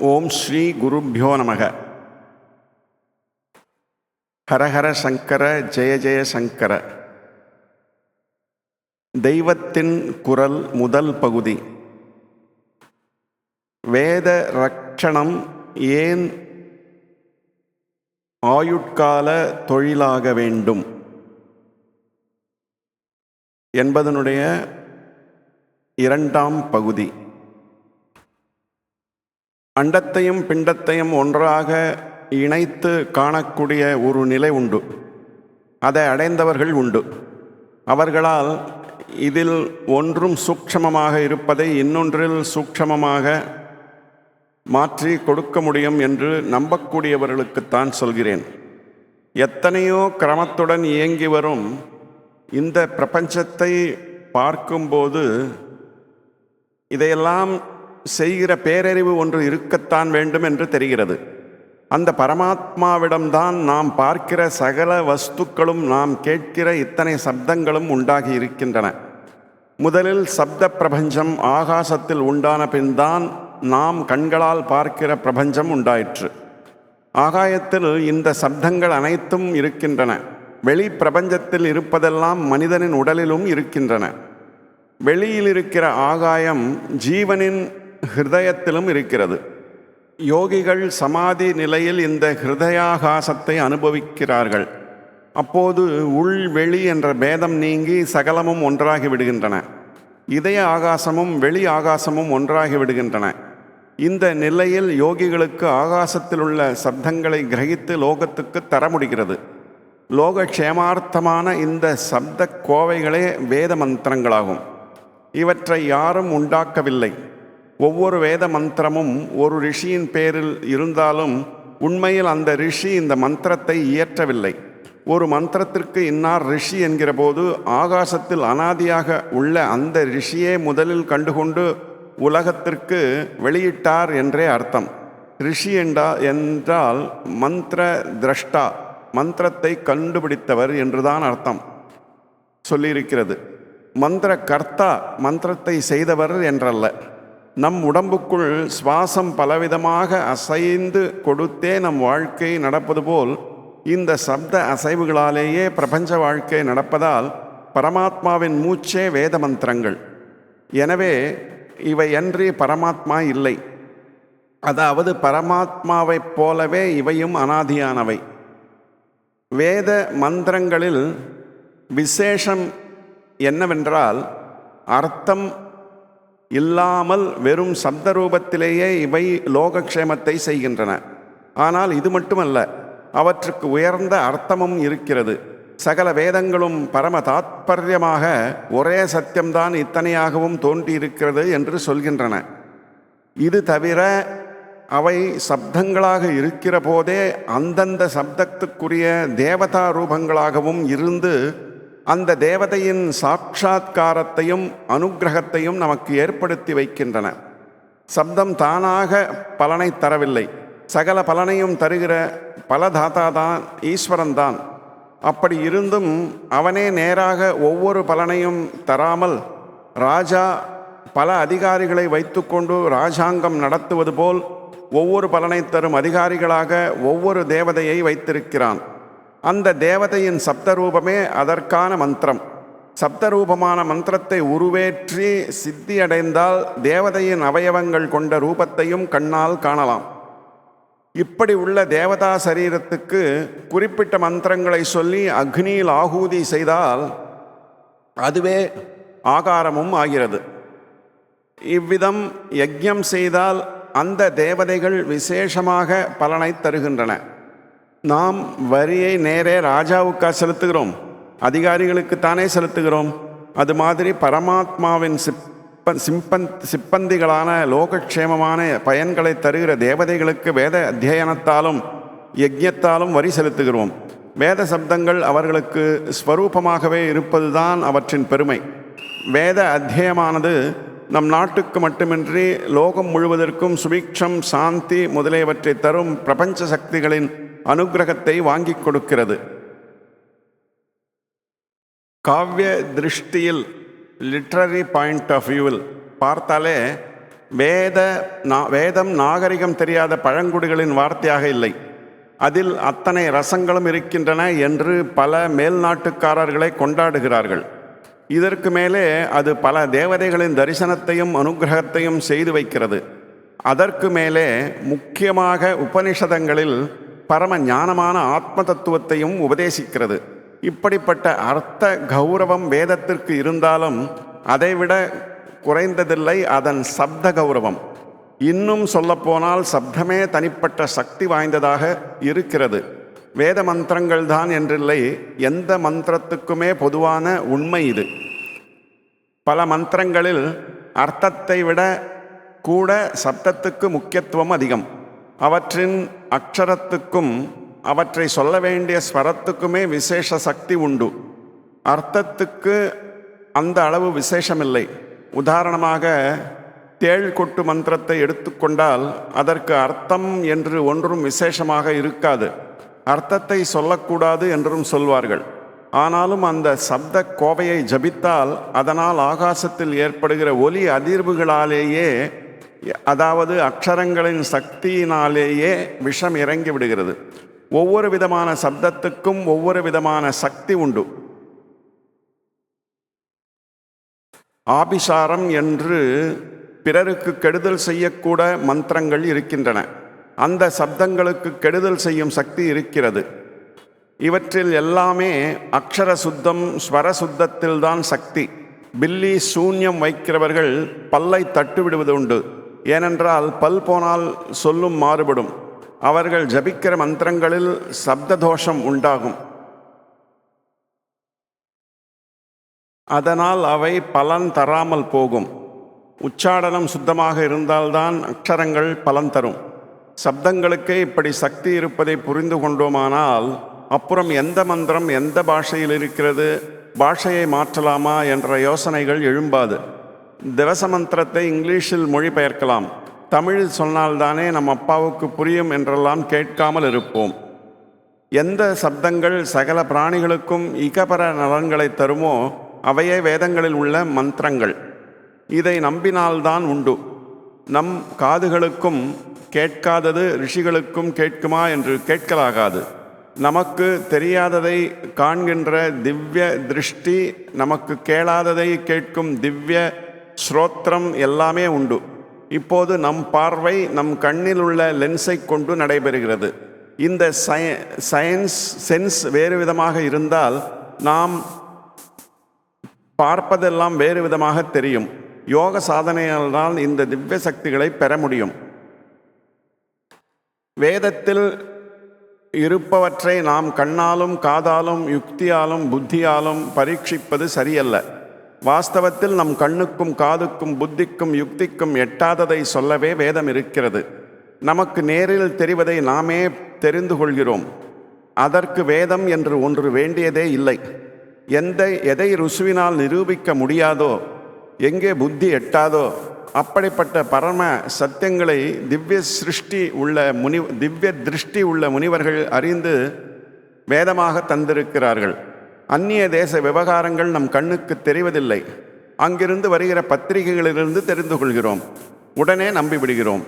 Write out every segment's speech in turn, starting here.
ஓம் ஸ்ரீ குருப்பியோ நமக. ஹரஹர சங்கர ஜெய ஜெய சங்கர. தெய்வத்தின் குரல் முதல் பகுதி. வேத ரட்சணம் ஏன் ஆயுட்கால தொழிலாக வேண்டும்? என்பதனுடைய இரண்டாம் பகுதி. அண்டத்தையும் பிண்டத்தையும் ஒன்றாக இணைத்து காணக்கூடிய ஒரு நிலை உண்டு. அதை அடைந்தவர்கள் உண்டு. அவர்களால் இதில் ஒன்றும் சூக்ஷமமாக இருப்பதை இன்னொன்றில் சூக்ஷமமாக மாற்றி கொடுக்க முடியும் என்று நம்பக்கூடியவர்களுக்குத்தான் சொல்கிறேன். எத்தனையோ கிரமத்துடன் இயங்கி வரும் இந்த பிரபஞ்சத்தை பார்க்கும்போது இதையெல்லாம் செய்கிற பேரறிவு ஒன்று இருக்கத்தான் வேண்டும் என்று தெரிகிறது. அந்த பரமாத்மாவிடம்தான் நாம் பார்க்கிற சகல வஸ்துக்களும் நாம் கேட்கிற இத்தனை சப்தங்களும் உண்டாகி இருக்கின்றன. முதலில் சப்த பிரபஞ்சம் ஆகாசத்தில் உண்டான பின்தான் நாம் கண்களால் பார்க்கிற பிரபஞ்சம் உண்டாயிற்று. ஆகாயத்தில் இந்த சப்தங்கள் அனைத்தும் இருக்கின்றன. வெளி பிரபஞ்சத்தில் இருப்பதெல்லாம் மனிதனின் உடலிலும் இருக்கின்றன. வெளியில் இருக்கிற ஆகாயம் ஜீவனின் ஹிருதயத்திலும் இருக்கிறது. யோகிகள் சமாதி நிலையில் இந்த ஹிருதயாகாசத்தை அனுபவிக்கிறார்கள். அப்போது உள் வெளி என்ற பேதம் நீங்கி சகலமும் ஒன்றாகி விடுகின்றன. இதய ஆகாசமும் வெளி ஆகாசமும் ஒன்றாகி விடுகின்றன. இந்த நிலையில் யோகிகளுக்கு ஆகாசத்தில் உள்ள சப்தங்களை கிரகித்து லோகத்துக்கு தர முடிகிறது. லோக க்ஷேமார்த்தமான இந்த சப்த கோவைகளே வேத மந்திரங்களாகும். இவற்றை யாரும் உண்டாக்கவில்லை. ஒவ்வொரு வேத மந்திரமும் ஒரு ரிஷியின் பேரில் இருந்தாலும் உண்மையில் அந்த ரிஷி இந்த மந்திரத்தை இயற்றவில்லை. ஒரு மந்திரத்திற்கு இன்னார் ரிஷி என்கிற போது ஆகாசத்தில் அனாதியாக உள்ள அந்த ரிஷியே முதலில் கண்டுகொண்டு உலகத்திற்கு வெளியிட்டார் என்றே அர்த்தம். ரிஷி என்றா என்றால் மந்திர திரஷ்டா மந்திரத்தை கண்டுபிடித்தவர் என்றுதான் அர்த்தம். சொல்லியிருக்கிறது. மந்திர கர்த்தா மந்திரத்தை செய்தவர் என்றல்ல. நம் உடம்புக்குள் சுவாசம் பலவிதமாக அசைந்து கொடுத்தே நம் வாழ்க்கை நடப்பது போல் இந்த சப்த அசைவுகளாலேயே பிரபஞ்ச வாழ்க்கை நடப்பதால் பரமாத்மாவின் மூச்சே வேத மந்திரங்கள். எனவே இவையன்றி பரமாத்மா இல்லை. அதாவது பரமாத்மாவைப் போலவே இவையும் அனாதியானவை. வேத மந்திரங்களில் விசேஷம் என்னவென்றால் அர்த்தம் இல்லாமல் வெறும் சப்த ரூபத்திலேயே இவை லோகக்ஷேமத்தை செய்கின்றன. ஆனால் இது மட்டுமல்ல அவற்றுக்கு உயர்ந்த அர்த்தமும் இருக்கிறது. சகல வேதங்களும் பரம தாத்பரியமாக ஒரே சத்தியம்தான் இத்தனையாகவும் தோன்றியிருக்கிறது என்று சொல்கின்றன. இது தவிர அவை சப்தங்களாக இருக்கிற போதே அந்தந்த சப்தத்துக்குரிய தேவதா ரூபங்களாகவும் இருந்து அந்த தேவதையின் சாட்சா்காரத்தையும் அனுகிரகத்தையும் நமக்கு ஏற்படுத்தி வைக்கின்றன. சப்தம் தானாக பலனை தரவில்லை. சகல பலனையும் தருகிற பலதாத்தா தான் ஈஸ்வரன் தான் அப்படி இருந்தும் அவனே நேராக ஒவ்வொரு பலனையும் தராமல் ராஜா பல அதிகாரிகளை வைத்துக்கொண்டு ராஜாங்கம் நடத்துவது போல் ஒவ்வொரு பலனை தரும் அதிகாரிகளாக ஒவ்வொரு தேவதையை வைத்திருக்கிறான். அந்த தேவதையின் சப்தரூபமே அதற்கான மந்திரம். சப்தரூபமான மந்திரத்தை உருவேற்றி சித்தியடைந்தால் தேவதையின் அவயவங்கள் கொண்ட ரூபத்தையும் கண்ணால் காணலாம். இப்படி உள்ள தேவதா சரீரத்துக்கு குறிப்பிட்ட மந்திரங்களை சொல்லி அக்னியில் ஆகூதி செய்தால் அதுவே ஆகாரமும் ஆகிறது. இவ்விதம் யஜ்யம் செய்தால் அந்த தேவதைகள் விசேஷமாக பலனை தருகின்றன. நாம் வரியை நேரே ராஜாவுக்கா செலுத்துகிறோம். அதிகாரிகளுக்குத்தானே செலுத்துகிறோம். அது மாதிரி பரமாத்மாவின் சிப்ப சிம்பன் சிப்பந்திகளான லோகக்ஷேமமான பயன்களை தருகிற தேவதைகளுக்கு வேத அத்தியனத்தாலும் யஜ்யத்தாலும் வரி செலுத்துகிறோம். வேத சப்தங்கள் அவர்களுக்கு ஸ்வரூபமாகவே இருப்பதுதான் அவற்றின் பெருமை. வேத அத்தியமானது நம் நாட்டுக்கு மட்டுமின்றி லோகம் முழுவதற்கும் சுபிக்ஷம் சாந்தி முதலியவற்றை தரும் பிரபஞ்ச சக்திகளின் அனுகிரகத்தை வாங்கிக் கொடுக்கிறது. காவிய திருஷ்டியில் லிட்ரரி பாயிண்ட் ஆஃப் வியூவில் பார்த்தாலே வேத நா- வேதம் நாகரிகம் தெரியாத பழங்குடிகளின் வார்த்தையாக இல்லை. அதில் அத்தனை ரசங்களும் இருக்கின்றன என்று பல மேல்நாட்டுக்காரர்களை கொண்டாடுகிறார்கள். இதற்கு மேலே அது பல தேவதைகளின் தரிசனத்தையும் அனுக்கிரகத்தையும் செய்து வைக்கிறது. அதற்கு மேலே முக்கியமாக உபனிஷதங்களில் பரம ஞானமான ஆத்ம தத்துவத்தையும் உபதேசிக்கிறது. இப்படிப்பட்ட அர்த்த கௌரவம் வேதத்திற்கு இருந்தாலும் அதைவிட குறைந்ததில்லை அதன் சப்த கௌரவம். இன்னும் சொல்லப்போனால் சப்தமே தனிப்பட்ட சக்தி வாய்ந்ததாக இருக்கிறது. வேத மந்திரங்கள் தான் என்றில்லை எந்த மந்திரத்துக்குமே பொதுவான உண்மை இது. பல மந்திரங்களில் அர்த்தத்தை விட கூட சப்தத்துக்கு முக்கியத்துவம் அதிகம். அவற்றின் அக்ஷரத்துக்கும் அவற்றை சொல்ல வேண்டிய ஸ்வரத்துக்குமே விசேஷ சக்தி உண்டு. அர்த்தத்துக்கு அந்த அளவு விசேஷமில்லை. உதாரணமாக தேள் கொட்டு மந்திரத்தை எடுத்துக்கொண்டால் அதற்கு அர்த்தம் என்று ஒன்றும் விசேஷமாக இருக்காது. அர்த்தத்தை சொல்லக்கூடாது என்றும் சொல்வார்கள். ஆனாலும் அந்த சப்த கோவையை ஜபித்தால் அதனால் ஆகாசத்தில் ஏற்படுகிற ஒலி அதிர்வுகளாலேயே அதாவது அக்ஷரங்களின் சக்தியினாலேயே விஷம் இறங்கி விடுகிறது. ஒவ்வொரு விதமான சப்தத்துக்கும் ஒவ்வொரு விதமான சக்தி உண்டு. ஆபிசாரம் என்று பிறருக்கு கெடுதல் செய்யக்கூட மந்திரங்கள் இருக்கின்றன. அந்த சப்தங்களுக்கு கெடுதல் செய்யும் சக்தி இருக்கிறது. இவற்றில் எல்லாமே அக்ஷர சுத்தம் ஸ்வர சுத்தத்தில்தான் சக்தி. பில்லி சூன்யம் வைக்கிறவர்கள் பல்லை தட்டுவிடுவது உண்டு. ஏனென்றால் பல் போனால் சொல்லும் மாறுபடும். அவர்கள் ஜபிக்கிற மந்திரங்களில் சப்ததோஷம் உண்டாகும். அதனால் அவை பலன் தராமல் போகும். உச்சாடனம் சுத்தமாக இருந்தால்தான் அக்ஷரங்கள் பலன் தரும். சப்தங்களுக்கே இப்படி சக்தி இருப்பதை புரிந்து கொண்டோமானால் அப்புறம் எந்த மந்திரம் எந்த பாஷையில் இருக்கிறது பாஷையை மாற்றலாமா என்ற யோசனைகள் எழும்பாது. திவச மந்திரத்தை இங்கிலீஷில் மொழிபெயர்க்கலாம். தமிழில் சொன்னால்தானே நம் அப்பாவுக்கு புரியும் என்றெல்லாம் கேட்காமல் இருப்போம். எந்த சப்தங்கள் சகல பிராணிகளுக்கும் இகபர நலன்களை தருமோ அவையே வேதங்களில் உள்ள மந்திரங்கள். இதை நம்பினால்தான் உண்டு. நம் காதுகளுக்கும் கேட்காதது ரிஷிகளுக்கும் கேட்குமா என்று கேட்கலாகாது. நமக்கு தெரியாததை காண்கின்ற திவ்ய திருஷ்டி நமக்கு கேளாததை கேட்கும் திவ்ய ஸ்ரோத்திரம் எல்லாமே உண்டு. இப்போது நம் பார்வை நம் கண்ணில் உள்ள லென்ஸை கொண்டு நடைபெறுகிறது. இந்த சய சயின்ஸ் சென்ஸ் வேறு விதமாக இருந்தால் நாம் பார்ப்பதெல்லாம் வேறு விதமாக தெரியும். யோக சாதனையால் தான் இந்த திவ்ய சக்திகளை பெற முடியும். வேதத்தில் இருப்பவற்றை நாம் கண்ணாலும் காதாலும் யுக்தியாலும் புத்தியாலும் பரீட்சிப்பது சரியல்ல. வாஸ்தவத்தில் நம் கண்ணுக்கும் காதுக்கும் புத்திக்கும் யுக்திக்கும் எட்டாததை சொல்லவே வேதம் இருக்கிறது. நமக்கு நேரில் தெரிவதை நாமே தெரிந்து கொள்கிறோம். அதற்கு வேதம் என்று ஒன்று வேண்டியதே இல்லை. எந்த எதை ருசுவினால் நிரூபிக்க முடியாதோ எங்கே புத்தி எட்டாதோ அப்படிப்பட்ட பரம சத்தியங்களை திவ்ய சிருஷ்டி உள்ள முனி திவ்ய திருஷ்டி உள்ள முனிவர்கள் அறிந்து வேதமாக தந்திருக்கிறார்கள். அந்நிய தேச விவகாரங்கள் நம் கண்ணுக்கு தெரிவதில்லை. அங்கிருந்து வருகிற பத்திரிகைகளிலிருந்து தெரிந்து கொள்கிறோம். உடனே நம்பிவிடுகிறோம்.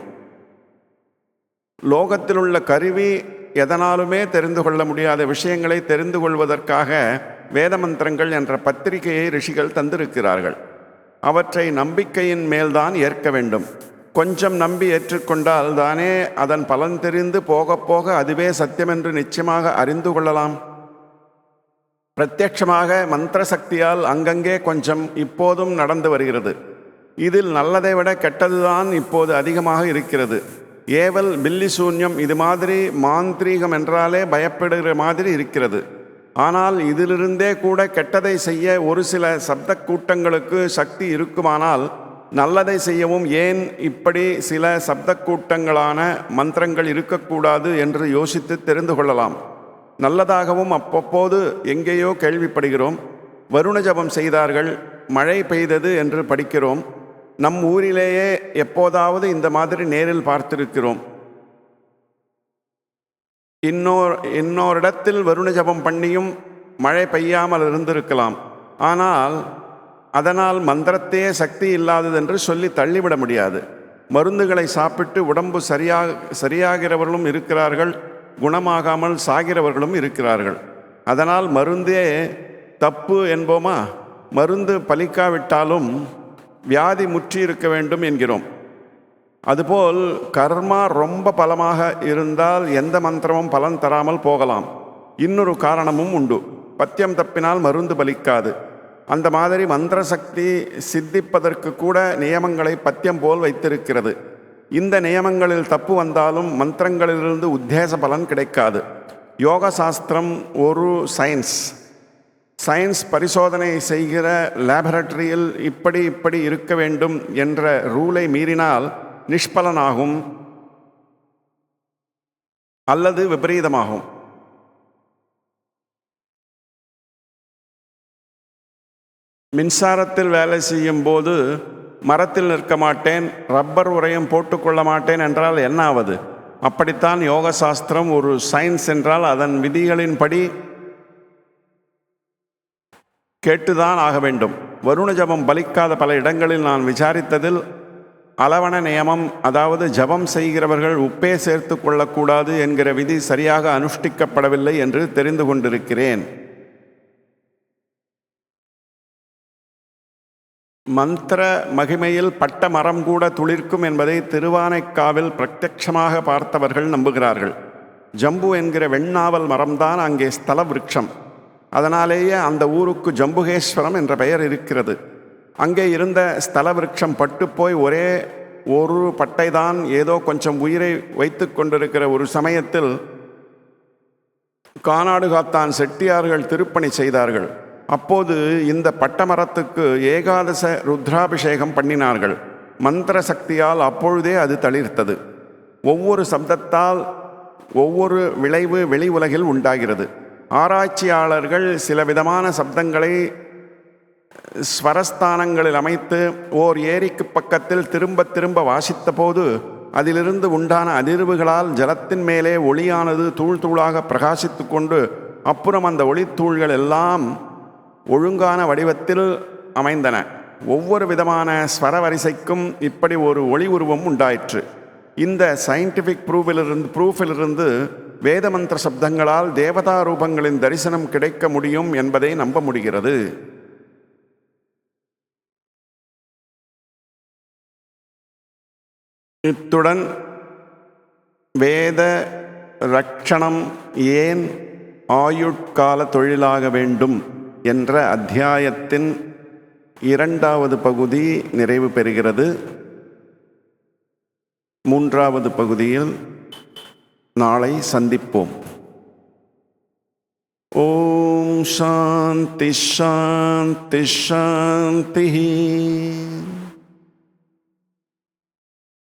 லோகத்தில் உள்ள கருவி எதனாலுமே தெரிந்து கொள்ள முடியாத விஷயங்களை தெரிந்து கொள்வதற்காக வேத மந்திரங்கள் என்ற பத்திரிகையை ரிஷிகள் தந்திருக்கிறார்கள். அவற்றை நம்பிக்கையின் மேல்தான் ஏற்க வேண்டும். கொஞ்சம் நம்பி ஏற்றுக்கொண்டால் தானே அதன் பலன் தெரிந்து போக போக அதுவே சத்தியமென்று நிச்சயமாக அறிந்து கொள்ளலாம். பிரத்யட்சமாக மந்திர சக்தியால் அங்கங்கே கொஞ்சம் இப்போதும் நடந்து வருகிறது. இதில் நல்லதை விட கெட்டதுதான் இப்போது அதிகமாக இருக்கிறது. ஏவல் பில்லி சூன்யம் இது மாதிரி மாந்திரீகம் என்றாலே பயப்படுகிற மாதிரி இருக்கிறது. ஆனால் இதிலிருந்தே கூட கெட்டதை செய்ய ஒரு சில சப்த கூட்டங்களுக்கு சக்தி இருக்குமானால் நல்லதை செய்யவும் ஏன் இப்படி சில சப்த கூட்டங்களான மந்திரங்கள் இருக்கக்கூடாது என்று யோசித்து தெரிந்து கொள்ளலாம். நல்லதாகவும் அப்பப்போது எங்கேயோ கேள்விப்படுகிறோம். வருண ஜபம் செய்தார்கள் மழை பெய்தது என்று படிக்கிறோம். நம் ஊரிலேயே எப்போதாவது இந்த மாதிரி நேரில் பார்த்திருக்கிறோம். இன்னொரு இன்னோரிடத்தில் வருண ஜபம் பண்ணியும் மழை பெய்யாமல் இருந்திருக்கலாம். ஆனால் அதனால் மந்திரத்தையே சக்தி இல்லாதது என்று சொல்லி தள்ளிவிட முடியாது. மருந்துகளை சாப்பிட்டு உடம்பு சரியாக சரியாகிறவர்களும் இருக்கிறார்கள். குணமாகாமல் சாகிறவர்களும் இருக்கிறார்கள். அதனால் மருந்தே தப்பு என்போமா? மருந்து பலிக்காவிட்டாலும் வியாதி முற்றி இருக்க வேண்டும் என்கிறோம். அதுபோல் கர்மா ரொம்ப பலமாக இருந்தால் எந்த மந்திரமும் பலன் தராமல் போகலாம். இன்னொரு காரணமும் உண்டு. பத்தியம் தப்பினால் மருந்து பலிக்காது. அந்த மாதிரி மந்திர சக்தி சித்திப்பதற்கு கூட நியமங்களை பத்தியம் போல் வைத்திருக்கிறது. இந்த நியமங்களில் தப்பு வந்தாலும் மந்திரங்களிலிருந்து உத்தேச பலன் கிடைக்காது. யோக சாஸ்திரம் ஒரு சயின்ஸ் சயின்ஸ் பரிசோதனை செய்கிற லேபரட்டரியில் இப்படி இப்படி இருக்க வேண்டும் என்ற ரூலை மீறினால் நிஷ்பலனாகும். அல்லது விபரீதமாகும். மின்சாரத்தில் வேலை செய்யும் போது மரத்தில் நிற்க மாட்டேன் ரப்பர் உரையும் போட்டுக்கொள்ள மாட்டேன் என்றால் என்ன ஆவது? அப்படித்தான் யோக சாஸ்திரம் ஒரு சயின்ஸ் என்றால் அதன் விதிகளின்படி கேட்டுதான் ஆக வேண்டும். வருண ஜபம் பலிக்காத பல இடங்களில் நான் விசாரித்ததில் அளவண நியமம் அதாவது ஜபம் செய்கிறவர்கள் உப்பே சேர்த்து கொள்ளக்கூடாது என்கிற விதி சரியாக அனுஷ்டிக்கப்படவில்லை என்று தெரிந்து கொண்டிருக்கிறேன். மந்திர மகிமையில் பட்ட மரம் கூட துளிர்க்கும் என்பதை திருவானைக்காவில் பிரத்யட்சமாக பார்த்தவர்கள் நம்புகிறார்கள். ஜம்பு என்கிற வெண்ணாவல் மரம்தான் அங்கே ஸ்தல விருட்சம். அதனாலேயே அந்த ஊருக்கு ஜம்புகேஸ்வரம் என்ற பெயர் இருக்கிறது. அங்கே இருந்த ஸ்தல விருட்சம் பட்டுப்போய் ஒரே ஒரு பட்டை தான் ஏதோ கொஞ்சம் உயிரை வைத்து கொண்டிருக்கிற ஒரு சமயத்தில் கானாடுகாத்தான் செட்டியார்கள் திருப்பணி செய்தார்கள். அப்போது இந்த பட்டமரத்துக்கு ஏகாதச ருத்ராபிஷேகம் பண்ணினார்கள். மந்திர சக்தியால் அப்பொழுதே அது தளிர்த்தது. ஒவ்வொரு சப்தத்தால் ஒவ்வொரு விளைவு வெளி உலகில் உண்டாகிறது. ஆராய்ச்சியாளர்கள் சில விதமான சப்தங்களை ஸ்வரஸ்தானங்களில் அமைத்து ஓர் ஏரிக்கு பக்கத்தில் திரும்ப திரும்ப வாசித்த போது அதிலிருந்து உண்டான அதிர்வுகளால் ஜலத்தின் மேலே ஒளியானது தூள் தூளாக பிரகாசித்து கொண்டு அப்புறம் அந்த ஒளித்தூள்கள் எல்லாம் ஒழுங்கான வடிவத்தில் அமைந்தன. ஒவ்வொரு விதமான ஸ்வர வரிசைக்கும் இப்படி ஒரு ஒளி உருவம் உண்டாயிற்று. இந்த சயின்டிஃபிக் ப்ரூஃபிலிருந்து ப்ரூஃபிலிருந்து வேதமந்திர சப்தங்களால் தேவதா ரூபங்களின் தரிசனம் கிடைக்க முடியும் என்பதை நம்ப முடிகிறது. இத்துடன் வேத ரட்சணம் ஏன் ஆயுட்கால தொழிலாக வேண்டும்? என்ற அத்தியாயத்தின் இரண்டாவது பகுதி நிறைவு பெறுகிறது. மூன்றாவது பகுதியில் நாளை சந்திப்போம். ஓம் சாந்தி ஷாந்தி ஷாந்தி